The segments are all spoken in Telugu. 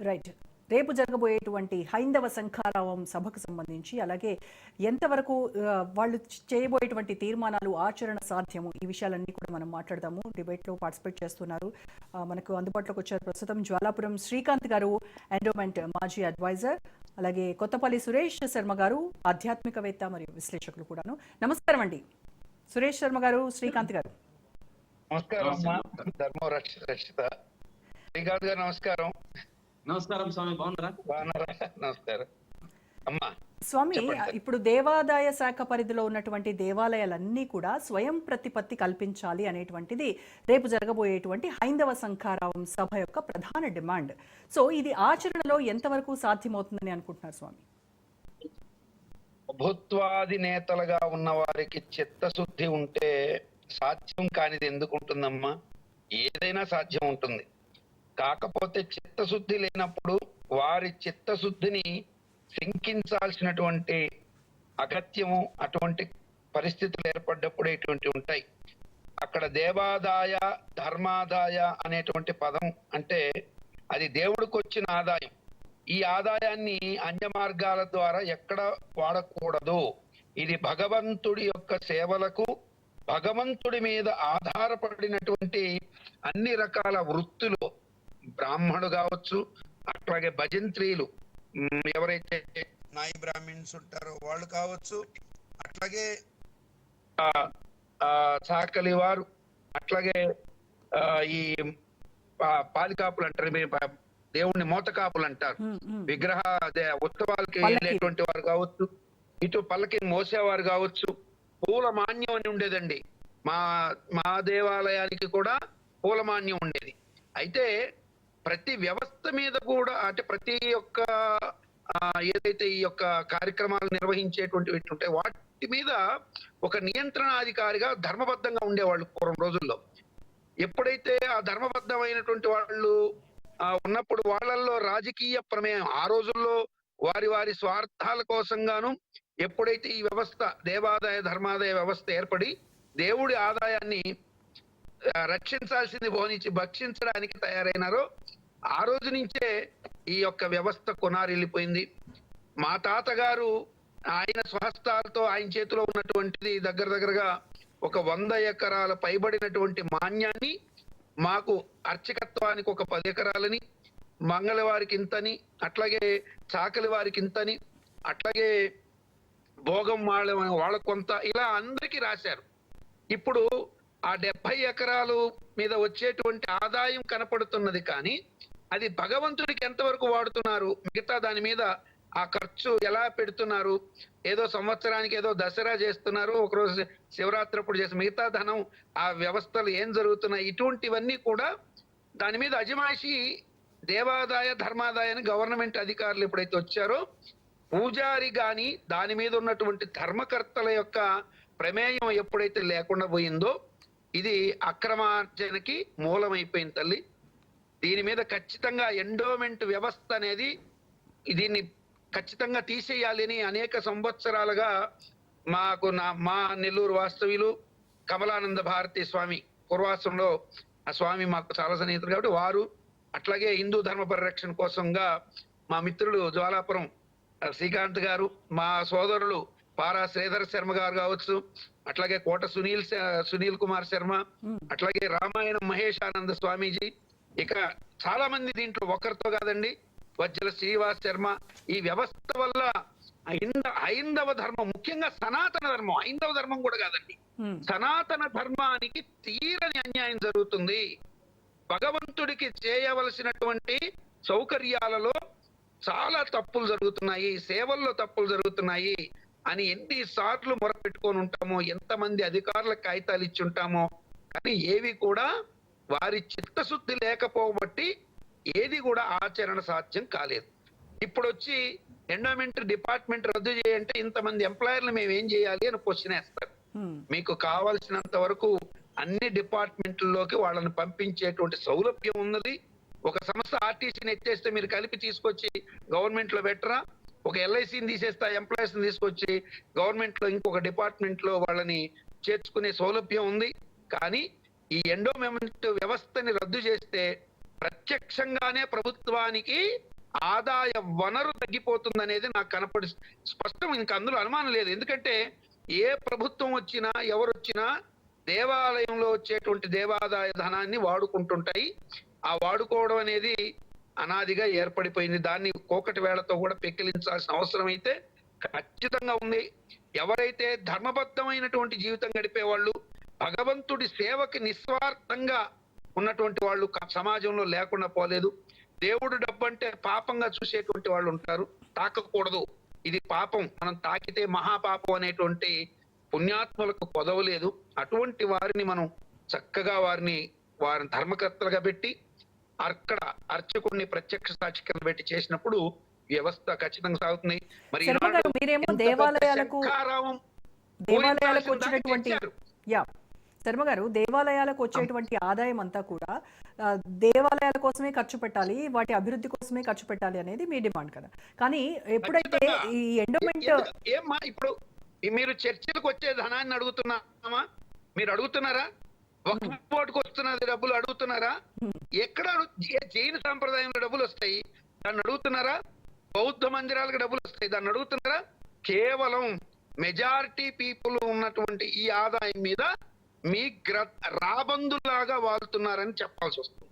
రైట్. రేపు జరగబోయేటువంటి హైందవ శంఖారావం సభకు సంబంధించి అలాగే ఎంతవరకు వాళ్ళు చేయబోయేటువంటి తీర్మానాలు ఆచరణ సాధ్యము ఈ విషయాలన్నీ కూడా మనం మాట్లాడదాము. డిబేట్లో పార్టిసిపేట్ చేస్తున్నారు. మనకు అందుబాటులోకి వచ్చారు ప్రస్తుతం జ్వాలాపురం శ్రీకాంత్ గారు ఎండోమెంట్ మాజీ అడ్వైజర్. అలాగే కొత్తపల్లి సురేష్ శర్మ గారు ఆధ్యాత్మికవేత్త మరియు విశ్లేషకులు కూడాను. నమస్కారం అండి. సురేష్ శర్మ గారు శ్రీకాంత్ గారు. నమస్కారం. అమ్మా ధర్మం రక్ష రక్షిత. శ్రీకాంత్ గారు నమస్కారం. నమస్కారం స్వామి బాగున్నారా? బాగున్నారా? నమస్కారం. అమ్మా స్వామి. ఇప్పుడు దేవాదాయ శాఖ పరిధిలో ఉన్నటువంటి దేవాలయాలన్నీ కూడా స్వయం ప్రతిపత్తి కల్పించాలి అనేటువంటిది రేపు జరగబోయేటువంటి హైందవ సంఖారావం సభ యొక్క ప్రధాన డిమాండ్. సో ఇది ఆచరణలో ఎంతవరకు సాధ్యమవుతుందని అనుకుంటున్నారు స్వామి? ప్రభుత్వాది నేతలుగా ఉన్న వారికి చిత్తశుద్ధి ఉంటే సాధ్యం కానిది ఎందుకు ఉంటుందమ్మా? ఏదైనా సాధ్యం ఉంటుంది. కాకపోతే చిత్తశుద్ధి లేనప్పుడు వారి చిత్తశుద్ధిని శంకించాల్సినటువంటి అగత్యము అటువంటి పరిస్థితులు ఏర్పడ్డప్పుడు ఇటువంటి ఉంటాయి. అక్కడ దేవాదాయ ధర్మాదాయ అనేటువంటి పదం అంటే అది దేవుడికి వచ్చిన ఆదాయం. ఈ ఆదాయాన్ని అన్య మార్గాల ద్వారా ఎక్కడ వాడకూడదు. ఇది భగవంతుడి యొక్క సేవలకు భగవంతుడి మీద ఆధారపడినటువంటి అన్ని రకాల వృత్తులు బ్రాహ్మణుడు కావచ్చు అట్లాగే భజంత్రీలు ఎవరైతే నాయి బ్రాహ్మిన్స్ ఉంటారో వాళ్ళు కావచ్చు అట్లాగే ఆ, ఆ, చాకలి వారు అట్లాగే ఈ పాలికాపులు అంటారు దేవుణ్ణి మోతకాపులు అంటారు. విగ్రహ అదే ఉత్సవాలకి. వెళ్ళేటువంటి వారు కావచ్చు ఇటు పల్లకి మోసేవారు కావచ్చు పూల మాన్యం అని ఉండేదండి మా మా దేవాలయానికి కూడా పూల మాన్యం ఉండేది అయితే ప్రతి వ్యవస్థ మీద కూడా అంటే ప్రతి ఒక్క ఏదైతే ఈ యొక్క కార్యక్రమాలు నిర్వహించేటువంటి ఉంటాయి వాటి మీద ఒక నియంత్రణాధికారిగా ధర్మబద్ధంగా ఉండేవాళ్ళు పూర్వం రోజుల్లో. ఎప్పుడైతే ఆ ధర్మబద్ధమైనటువంటి వాళ్ళు ఆ, ఉన్నప్పుడు వాళ్ళల్లో రాజకీయ ప్రమేయం ఆ రోజుల్లో వారి వారి స్వార్థాల కోసంగాను ఎప్పుడైతే ఈ వ్యవస్థ దేవాదాయ ధర్మాదాయ వ్యవస్థ ఏర్పడి దేవుడి ఆదాయాన్ని రక్షించాల్సింది పోనిచ్చి భక్షించడానికి తయారైనారో. ఆ రోజు నుంచే ఈ యొక్క వ్యవస్థ కొనారిల్లిపోయింది. మా తాతగారు ఆయన స్వహస్తాలతో ఆయన చేతిలో ఉన్నటువంటిది దగ్గర దగ్గరగా ఒక వంద ఎకరాల పైబడినటువంటి మాన్యాన్ని మాకు అర్చకత్వానికి ఒక పది ఎకరాలని మంగళవారికి ఇంతని అట్లాగే చాకలి వారికి ఇంతని అట్లాగే భోగం వాళ్ళ వాళ్ళ కొంత ఇలా అందరికీ రాశారు. ఇప్పుడు ఆ డెబ్బై ఎకరాలు మీద వచ్చేటువంటి ఆదాయం కనపడుతున్నది కానీ అది భగవంతుడికి ఎంతవరకు వాడుతున్నారు? మిగతా దాని మీద ఆ ఖర్చు ఎలా పెడుతున్నారు? ఏదో సంవత్సరానికి ఏదో దసరా చేస్తున్నారు ఒకరోజు శివరాత్రి అప్పుడు చేసి మిగతా ధనం ఆ వ్యవస్థలు ఏం జరుగుతున్నాయి? ఇటువంటివన్నీ కూడా దాని మీద అజమాయిషి దేవాదాయ ధర్మాదాయాన్ని గవర్నమెంట్ అధికారులు ఎప్పుడైతే వచ్చారో పూజారి కానీ దాని మీద ఉన్నటువంటి ధర్మకర్తల యొక్క ప్రమేయం ఎప్పుడైతే లేకుండా పోయిందో ఇది అక్రమార్జనకి మూలమైపోయింది తల్లి. దీని మీద ఖచ్చితంగా ఎండోమెంట్ వ్యవస్థ అనేది దీన్ని ఖచ్చితంగా తీసేయాలి అని అనేక సంవత్సరాలుగా మాకు నా మా నెల్లూరు వాస్తవ్యులు కమలానంద భారతి స్వామి పూర్వాసంలో ఆ స్వామి మాకు చాలా సన్నిహితులు కాబట్టి వారు అట్లాగే హిందూ ధర్మ పరిరక్షణ కోసంగా మా మిత్రులు జ్వాలాపురం శ్రీకాంత్ గారు మా సోదరులు పారా శ్రీధర్ శర్మ గారు కావచ్చు అట్లాగే కోట సునీల్ సునీల్ కుమార్ శర్మ ఉమ్. అట్లాగే రామాయణం మహేష్ ఆనంద స్వామీజీ. ఇక చాలా మంది దీంట్లో ఒకరితో కాదండి వజ్జల శ్రీనివాస్ శర్మ. ఈ వ్యవస్థ వల్ల హైంద హైందవ ధర్మం ముఖ్యంగా సనాతన ధర్మం హైందవ ధర్మం కూడా కాదండి. ఉమ్. సనాతన ధర్మానికి తీరని అన్యాయం జరుగుతుంది. భగవంతుడికి చేయవలసినటువంటి సౌకర్యాలలో చాలా తప్పులు జరుగుతున్నాయి సేవల్లో తప్పులు జరుగుతున్నాయి. అని ఎన్ని సార్లు మొరపెట్టుకొని ఉంటామో ఎంతమంది అధికారులకు కాగితాలు ఇచ్చి ఉంటామో కానీ ఏవి కూడా వారి చిత్తశుద్ధి లేకపోబట్టి ఏది కూడా ఆచరణ సాధ్యం కాలేదు. ఇప్పుడు వచ్చి ఎండోమెంట్ డిపార్ట్మెంట్ రద్దు చేయంటే ఇంతమంది ఎంప్లాయర్లు మేము ఏం చేయాలి అని క్వశ్చన్ వేస్తారు. మీకు కావలసినంత వరకు అన్ని డిపార్ట్మెంట్లలోకి వాళ్ళని పంపించేటువంటి సౌలభ్యం ఉన్నది. ఒక సంస్థ ఆర్టీసీని ఎత్తేస్తే మీరు కలిపి తీసుకొచ్చి గవర్నమెంట్లో పెట్టరా? ఒక ఎల్ఐసిని తీసేస్తే ఎంప్లాయీస్ని తీసుకొచ్చి గవర్నమెంట్లో ఇంకొక డిపార్ట్మెంట్లో వాళ్ళని చేర్చుకునే సౌలభ్యం ఉంది. కానీ ఈ ఎండోమెంట్ వ్యవస్థని రద్దు చేస్తే ప్రత్యక్షంగానే ప్రభుత్వానికి ఆదాయ వనరు తగ్గిపోతుంది అనేది నాకు కనపడి స్పష్టం ఇంక అందులో అనుమానం లేదు. ఎందుకంటే ఏ ప్రభుత్వం వచ్చినా ఎవరు వచ్చినా దేవాలయంలో వచ్చేటువంటి దేవాదాయ ధనాన్ని వాడుకుంటుంటాయి. ఆ వాడుకోవడం అనేది అనాదిగా ఏర్పడిపోయింది. దాన్ని కోకటి వేళతో కూడా పెకిలించాల్సిన అవసరం అయితే ఖచ్చితంగా ఉంది. ఎవరైతే ధర్మబద్ధమైనటువంటి జీవితం గడిపే వాళ్ళు భగవంతుడి సేవకి నిస్వార్థంగా ఉన్నటువంటి వాళ్ళు సమాజంలో లేకుండా పోలేదు. దేవుడు డబ్బంటే పాపంగా చూసేటువంటి వాళ్ళు ఉంటారు. తాకకూడదు. ఇది పాపం. మనం తాకితే మహాపాపం అనేటువంటి పుణ్యాత్ములకు కొదవలేదు. అటువంటి వారిని మనం చక్కగా వారిని వారిని ధర్మకర్తలుగా పెట్టి అక్కడ అర్చకుడిని ప్రత్యక్ష సాక్షి కింద పెట్టి చేసినప్పుడు వ్యవస్థ ఖచ్చితంగా సాగుతుంది. మరి మీరేమో దేవాలయాలకు దేవాలయాలకు తెచ్చారు. యా. శర్మ గారు దేవాలయాలకు వచ్చేటువంటి ఆదాయం అంతా కూడా దేవాలయాల కోసమే ఖర్చు పెట్టాలి వాటి అభివృద్ధి కోసమే ఖర్చు పెట్టాలి అనేది మీ డిమాండ్ కదా. కానీ ఎప్పుడైతే. ఈ ఎండోమెంట్ ఏమ్మా ఇప్పుడు మీరు చర్చలకు వచ్చే ధనాన్ని అడుగుతున్నామా? మీరు అడుగుతున్నారా? ఒక వస్తున్నది డబ్బులు అడుగుతున్నారా? ఎక్కడ జైన సాంప్రదాయంలో డబ్బులు వస్తాయి? దాన్ని అడుగుతున్నారా? బౌద్ధ మందిరాలకు డబ్బులు వస్తాయి. దాన్ని అడుగుతున్నారా? కేవలం మెజారిటీ పీపుల్ ఉన్నటువంటి ఈ ఆదాయం మీద మీ గ్ర రాబందులాగా వాళ్తున్నారని చెప్పాల్సి వస్తుంది.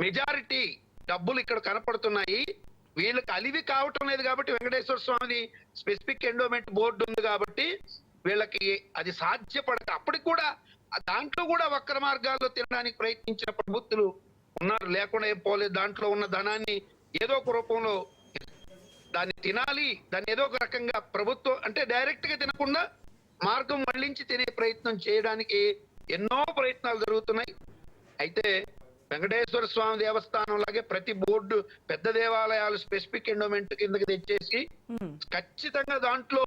మెజారిటీ డబ్బులు ఇక్కడ కనపడుతున్నాయి. వీళ్ళకి అలివి కావటం లేదు కాబట్టి వెంకటేశ్వర స్వామిది స్పెసిఫిక్ ఎండోమెంట్ బోర్డు ఉంది కాబట్టి వీళ్ళకి అది సాధ్యపడక అప్పటికి కూడా దాంట్లో కూడా వక్ర మార్గాల్లో తినడానికి ప్రయత్నించిన ప్రభుత్వాలు ఉన్నారు లేకుండా ఏం పోలేదు. దాంట్లో ఉన్న ధనాన్ని ఏదో ఒక రూపంలో దాన్ని తినాలి. దాన్ని ఏదో ఒక రకంగా ప్రభుత్వం అంటే డైరెక్ట్గా తినకుండా మార్గం మళ్ళించి తినే ప్రయత్నం చేయడానికి ఎన్నో ప్రయత్నాలు జరుగుతున్నాయి. అయితే వెంకటేశ్వర స్వామి దేవస్థానం లాగే ప్రతి బోర్డు పెద్ద దేవాలయాలు స్పెసిఫిక్ ఎండోమెంట్ కిందకి తెచ్చేసి ఖచ్చితంగా దాంట్లో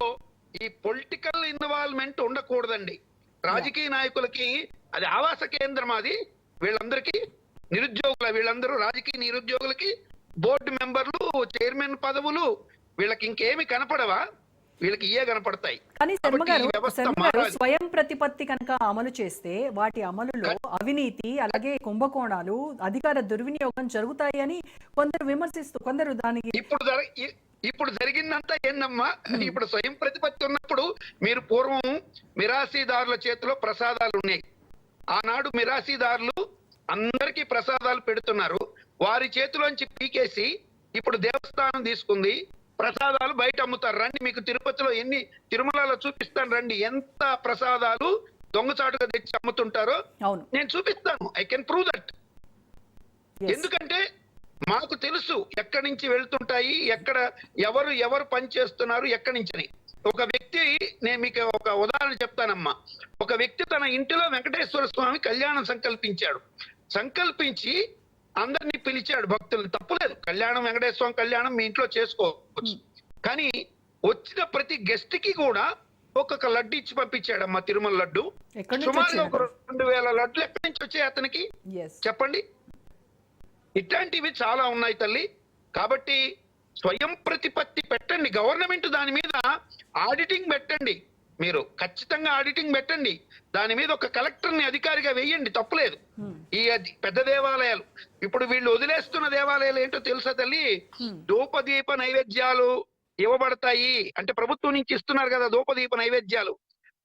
ఈ పొలిటికల్ ఇన్వాల్వ్మెంట్ ఉండకూడదండి. రాజకీయ నాయకులకి అది ఆవాస కేంద్రం అది. వీళ్ళందరికీ నిరుద్యోగుల వీళ్ళందరూ రాజకీయ నిరుద్యోగులకి బోర్డు మెంబర్లు చైర్మన్ పదవులు వీళ్ళకి ఇంకేమి కనపడవా? వీళ్ళకి ఇయే కనపడతాయి. కానీ. స్వయం ప్రతిపత్తి కనుక అమలు చేస్తే వాటి అమలులో అవినీతి అలాగే కుంభకోణాలు అధికార దుర్వినియోగం జరుగుతాయి అని కొందరు విమర్శిస్తూ కొందరు దానికి ఇప్పుడు ఇప్పుడు జరిగిందంతా ఏందమ్మా? ఇప్పుడు స్వయం ప్రతిపత్తి ఉన్నప్పుడు మీరు పూర్వం మిరాసీదారుల చేతిలో ప్రసాదాలు ఉన్నాయి. ఆనాడు మిరాసీదారులు అందరికీ ప్రసాదాలు పెడుతున్నారు. వారి చేతిలోంచి పీకేసి ఇప్పుడు దేవస్థానం తీసుకుంది. ప్రసాదాలు బయట అమ్ముతారు. రండి మీకు తిరుపతిలో ఎన్ని తిరుమలలో చూపిస్తాను రండి. ఎంత ప్రసాదాలు దొంగచాటుగా తెచ్చి అమ్ముతుంటారో నేను చూపిస్తాను. I can prove that. ఎందుకంటే మాకు తెలుసు ఎక్కడి నుంచి వెళ్తుంటాయి ఎక్కడ ఎవరు ఎవరు పని చేస్తున్నారు ఎక్కడి నుంచి అని ఒక వ్యక్తి నేను మీకు ఒక ఉదాహరణ చెప్తానమ్మా. ఒక వ్యక్తి తన ఇంటిలో వెంకటేశ్వర స్వామి కళ్యాణం సంకల్పించాడు. సంకల్పించి అందరినీ పిలిచాడు భక్తుల్ని తప్పులేదు. కళ్యాణం వెంకటేశ్వర స్వామి కళ్యాణం మీ ఇంట్లో చేసుకోవచ్చు. కానీ వచ్చిన ప్రతి గెస్ట్కి కూడా ఒక్కొక్క లడ్డు ఇచ్చి పంపించాడమ్మా తిరుమల లడ్డు. సుమారుగా ఒక రెండు వేల లడ్లు ఎక్కడి నుంచి వచ్చాయి అతనికి? చెప్పండి. ఇట్లాంటివి చాలా ఉన్నాయి తల్లి. కాబట్టి స్వయం ప్రతిపత్తి పెట్టండి. గవర్నమెంట్ దాని మీద ఆడిటింగ్ పెట్టండి. మీరు ఖచ్చితంగా ఆడిటింగ్ పెట్టండి. దాని మీద ఒక కలెక్టర్ని అధికారిగా వేయండి తప్పులేదు. ఈ పెద్ద దేవాలయాలు. ఇప్పుడు వీళ్ళు వదిలేస్తున్న దేవాలయాలు ఏంటో తెలుసా తల్లి? ధూపదీప నైవేద్యాలు ఇవ్వబడతాయి. అంటే ప్రభుత్వం నుంచి ఇస్తున్నారు కదా ధూపదీప నైవేద్యాలు.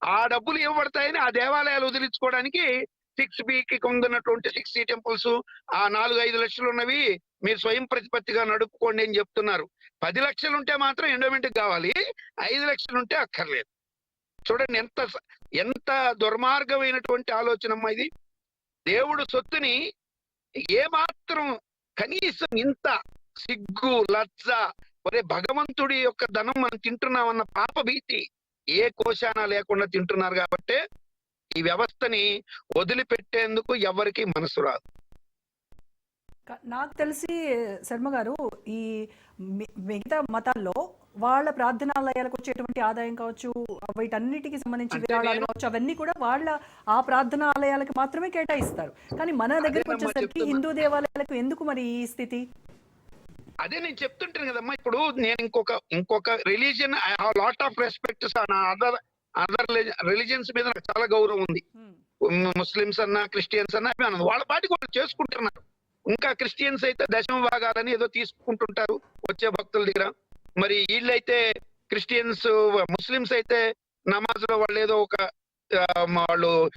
ఆ డబ్బులు ఇవ్వబడతాయని ఆ దేవాలయాలు వదిలించుకోవడానికి సిక్స్కి ఉన్నటువంటి సిక్స్ సి టెంపుల్స్ ఆ నాలుగు ఐదు లక్షలు ఉన్నవి మీరు స్వయం ప్రతిపత్తిగా నడుపుకోండి అని చెప్తున్నారు. పది లక్షలు ఉంటే మాత్రం ఎండోమెంట్ కావాలి. ఐదు లక్షలు ఉంటే అక్కర్లేదు. చూడండి ఎంత ఎంత దుర్మార్గమైనటువంటి ఆలోచన అమ్మా ఇది. దేవుడు సొత్తుని ఏ మాత్రం కనీసం ఇంత సిగ్గు లజ్జ ఒరే భగవంతుడి యొక్క ధనం మనం తింటున్నామన్న పాప భీతి ఏ కోశాన లేకుండా తింటున్నారు కాబట్టి ఈ వ్యవస్థని వదిలిపెట్టేందుకు ఎవరికి మనసు రాదు. నాకు తెలిసి శర్మ గారు ఈ మిగతా మతాల్లో వాళ్ళ ప్రార్థనాలయాలకు వచ్చేటువంటి ఆదాయం కావచ్చు వీటన్నిటికి సంబంధించి విరాళాలు కావచ్చు అవన్నీ కూడా వాళ్ళ ఆ ప్రార్థనాలయాలకు మాత్రమే కేటాయిస్తారు. కానీ మన దగ్గరికి వచ్చేసరికి. హిందూ దేవాలయాలకు ఎందుకు మరి ఈ స్థితి? అదే నేను చెప్తుంటాను కదమ్మా ఇప్పుడు నేను ఇంకొక ఇంకొక religion I have lot of respect నా అదర్ అదర్ రిలీజియన్స్ మీద నాకు చాలా గౌరవం ఉంది. ముస్లిమ్స్ అన్నా క్రిస్టియన్స్ అన్నా అన్నది వాళ్ళ పాటికి వాళ్ళు చేసుకుంటున్నారు. ఇంకా క్రిస్టియన్స్ అయితే దశమ భాగాలని ఏదో తీసుకుంటుంటారు వచ్చే భక్తుల దగ్గర. మరి వీళ్ళైతే క్రిస్టియన్స్ ముస్లిమ్స్ అయితే నమాజ్లో వాళ్ళు ఏదో ఒక వాళ్ళు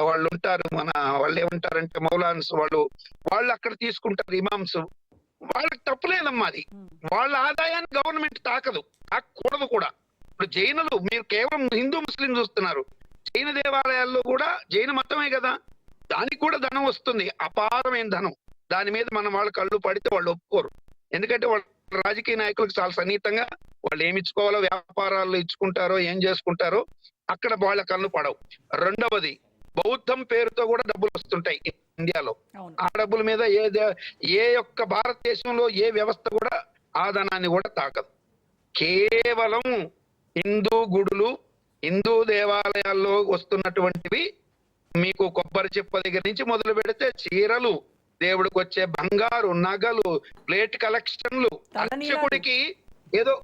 వాళ్ళు ఉంటారు మన వాళ్ళు ఏమంటారంటే మౌలాన్స్ వాళ్ళు వాళ్ళు అక్కడ తీసుకుంటారు ఇమామ్స్. వాళ్ళకి తప్పులేదమ్మా అది. వాళ్ళ ఆదాయాన్ని గవర్నమెంట్ తాకదు తాకూడదు కూడా. ఇప్పుడు జైనులు మీరు కేవలం హిందూ ముస్లిం చూస్తున్నారు. జైన దేవాలయాల్లో కూడా జైన మతమే కదా. దానికి కూడా ధనం వస్తుంది అపారమైన ధనం. దాని మీద మనం వాళ్ళ కళ్ళు పడితే వాళ్ళు ఒప్పుకోరు. ఎందుకంటే వాళ్ళ రాజకీయ నాయకులకు చాలా సన్నిహితంగా వాళ్ళు ఏమి ఇచ్చుకోవాలో వ్యాపారాలు ఇచ్చుకుంటారో ఏం చేసుకుంటారో అక్కడ వాళ్ళ కళ్ళు పడవు. రెండవది బౌద్ధం పేరుతో కూడా డబ్బులు వస్తుంటాయి ఇండియాలో. ఆ డబ్బుల మీద ఏ దే- ఏ యొక్క భారతదేశంలో ఏ వ్యవస్థ కూడా ఆ ధనాన్ని కూడా తాకదు. కేవలం హిందూ గుడులు హిందూ దేవాలయాల్లో వస్తున్నటువంటివి మీకు కొబ్బరి చెప్ప దగ్గర నుంచి మొదలు పెడితే చీరలు దేవుడికి వచ్చే బంగారు నగలు ప్లేట్ కలెక్షన్లు. అర్చకుడికి ఏదో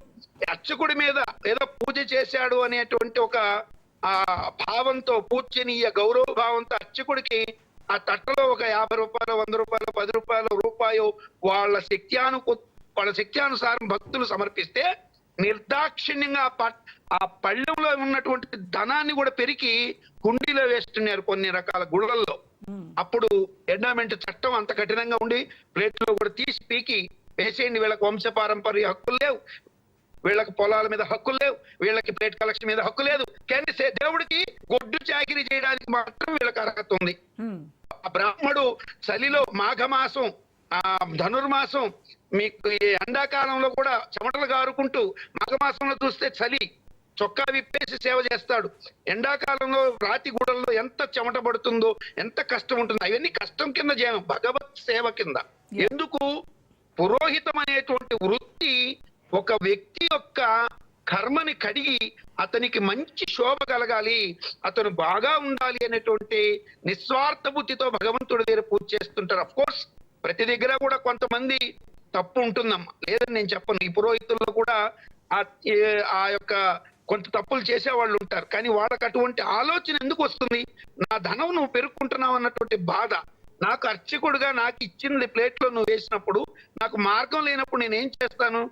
అర్చకుడి మీద ఏదో పూజ చేశాడు అనేటువంటి ఒక ఆ భావంతో పూజనీయ గౌరవ భావంతో అర్చకుడికి ఆ తట్టలో ఒక యాభై రూపాయలు వంద రూపాయలు పది రూపాయలు రూపాయలు వాళ్ళ శక్త్యానుకు వాళ్ళ శక్త్యానుసారం భక్తులు సమర్పిస్తే నిర్దాక్షిణ్యంగా ఆ పళ్ళెంలో ఉన్నటువంటి ధనాన్ని కూడా పెరికి హుండీలో వేస్తున్నారు కొన్ని రకాల గుళ్ళల్లో అప్పుడు ఎండామెంట్ చట్టం అంత కఠినంగా ఉండి ప్లేట్లో కూడా తీసి పీకి వేసేయండి. వీళ్ళకి వంశ పారంపర్య హక్కులు లేవు. వీళ్ళకి పొలాల మీద హక్కులు లేవు. వీళ్ళకి ప్లేట్ కలెక్షన్ మీద హక్కు లేదు. కానీ దేవుడికి గొడ్డు చాకిరీ చేయడానికి మాత్రం వీళ్ళకి అర్హత ఉంది. ఉమ్, ఆ బ్రాహ్మడు చలిలో మాఘమాసం ఆ ధనుర్మాసం మీకు ఈ ఎండాకాలంలో కూడా చెమటలు గారుకుంటూ మాఘమాసంలో చూస్తే చలి చొక్కా విప్పేసి సేవ చేస్తాడు. ఎండాకాలంలో రాతి గూడల్లో ఎంత చెమట పడుతుందో ఎంత కష్టం ఉంటుందో అవన్నీ కష్టం కింద చేయను భగవత్ సేవ కింద. ఎందుకు? పురోహితం అనేటువంటి వృత్తి ఒక వ్యక్తి యొక్క కర్మని కడిగి అతనికి మంచి శోభ కలగాలి అతను బాగా ఉండాలి అనేటువంటి నిస్వార్థ బుద్ధితో భగవంతుడి దగ్గర పూజ చేస్తుంటారు. అఫ్ కోర్స్ ప్రతి దగ్గర కూడా కొంతమంది తప్పు ఉంటుందమ్మా. లేదని నేను చెప్పను. ఈ పురోహితుల్లో కూడా ఆ యొక్క కొంత తప్పులు చేసే వాళ్ళు ఉంటారు. కానీ వాళ్ళకి అటువంటి ఆలోచన ఎందుకు వస్తుంది? నా ధనం నువ్వు పెరుక్కుంటున్నావు అన్నటువంటి బాధ. నాకు అర్చకుడుగా నాకు ఇచ్చింది ప్లేట్లో నువ్వు వేసినప్పుడు నాకు మార్గం లేనప్పుడు నేను ఏం చేస్తాను?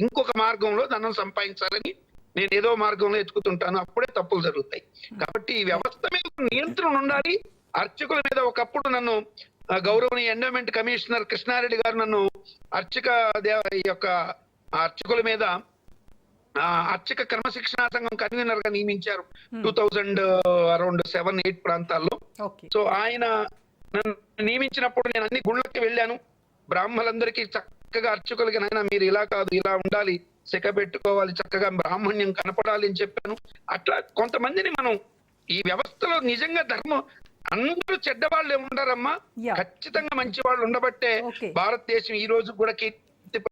ఇంకొక మార్గంలో ధనం సంపాదించాలని నేను ఏదో మార్గంలో ఎత్తుకుతుంటాను అప్పుడే తప్పులు జరుగుతాయి. కాబట్టి ఈ వ్యవస్థ మీద నియంత్రణ ఉండాలి. అర్చకుల మీద ఒకప్పుడు నన్ను గౌరవనీయ ఎండోమెంట్ కమిషనర్ కృష్ణారెడ్డి గారు నన్ను అర్చక దేవ యొక్క అర్చకుల మీద అర్చక క్రమశిక్షణా సంఘం కన్వీనర్గా నియమించారు two thousand around seven eight ప్రాంతాల్లో. సో ఆయన నియమించినప్పుడు నేను అన్ని గుళ్ళకి వెళ్ళాను. బ్రాహ్మణులందరికీ చక్కగా అర్చకులకి నాయన మీరు ఇలా కాదు ఇలా ఉండాలి. శక పెట్టుకోవాలి చక్కగా బ్రాహ్మణ్యం కనపడాలి అని చెప్పాను. అట్లా కొంతమందిని మనం ఈ వ్యవస్థలో నిజంగా ధర్మం అందరూ చెడ్డవాళ్ళు ఏముండారమ్మా Yeah. ఖచ్చితంగా మంచి వాళ్ళు ఉండబట్టే. భారతదేశం ఈ రోజు కూడా